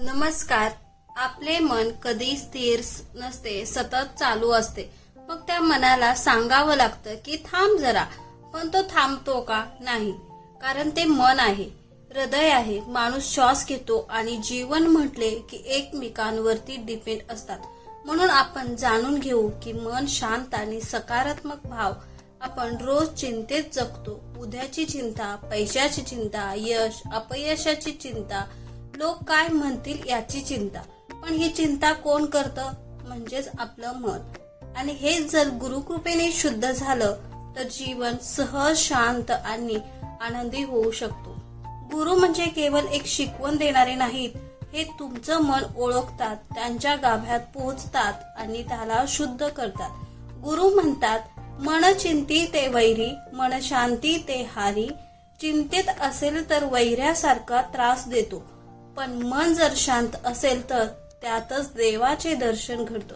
नमस्कार. आपले मन कधी स्थिर नसते सतत चालू असते. मग त्या मनाला सांगावं लागतं की थांब जरा पण तो थांबतो का? नाही. कारण ते मन आहे. हृदय आहे. माणूस श्वास घेतो आणि जीवन म्हटले की एकमेकांवरती डिपेंड असतात. म्हणून आपण जाणून घेऊ की मन शांत आणि सकारात्मक भाव. आपण रोज चिंतेत जगतो. उद्याची चिंता पैशाची चिंता यश अपयशाची चिंता लोक काय म्हणतील याची चिंता. पण ही चिंता कोण करतं? म्हणजेच आपलं मन. आणि हे जर गुरुकृपेने शुद्ध झालं तर जीवन सहज शांत आणि आनंदी होऊ शकतो. गुरु म्हणजे केवळ एक शिकवण देणारे नाहीत हे तुमचं मन ओळखतात त्यांच्या गाभ्यात पोहोचतात आणि त्याला शुद्ध करतात. गुरु म्हणतात मन चिंती ते वैरी मन शांती ते हारी. चिंतेत असेल तर वैऱ्यासारखा त्रास देतो. पण मन जर शांत असेल तर त्यातच देवाचे दर्शन घडतं.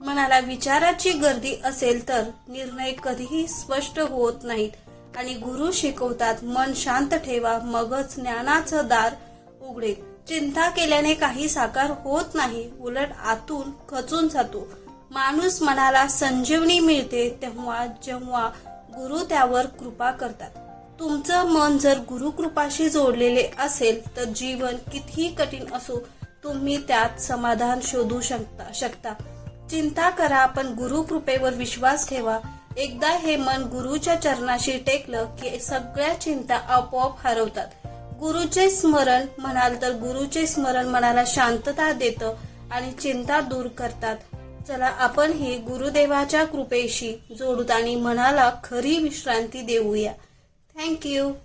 मनाला विचाराची गर्दी असेल तर निर्णय कधीही स्पष्ट होत नाहीत. आणि गुरु शिकवतात मन शांत ठेवा मगच ज्ञानाचं दार उघडेल. चिंता केल्याने काही साकार होत नाही उलट आतून खचून जातो. माणूस मनाला संजीवनी मिळते तेव्हा जेव्हा गुरु त्यावर कृपा करतात. तुमचं मन जर गुरुकृपाशी जोडलेले असेल तर जीवन कितीही कठीण असो तुम्ही त्यात समाधान शोधू शकता शकता. चिंता करा पण गुरुकृपेवर विश्वास ठेवा. एकदा हे मन गुरुच्या चरणाशी टेकलं की सगळ्या चिंता आपोआप हरवतात. गुरुचे स्मरण म्हणाल तर गुरुचे स्मरण मनाला शांतता देतं आणि चिंता दूर करतात. चला आपण हे गुरुदेवाच्या कृपेशी जोडूत आणि मनाला खरी विश्रांती देऊया. Thank you.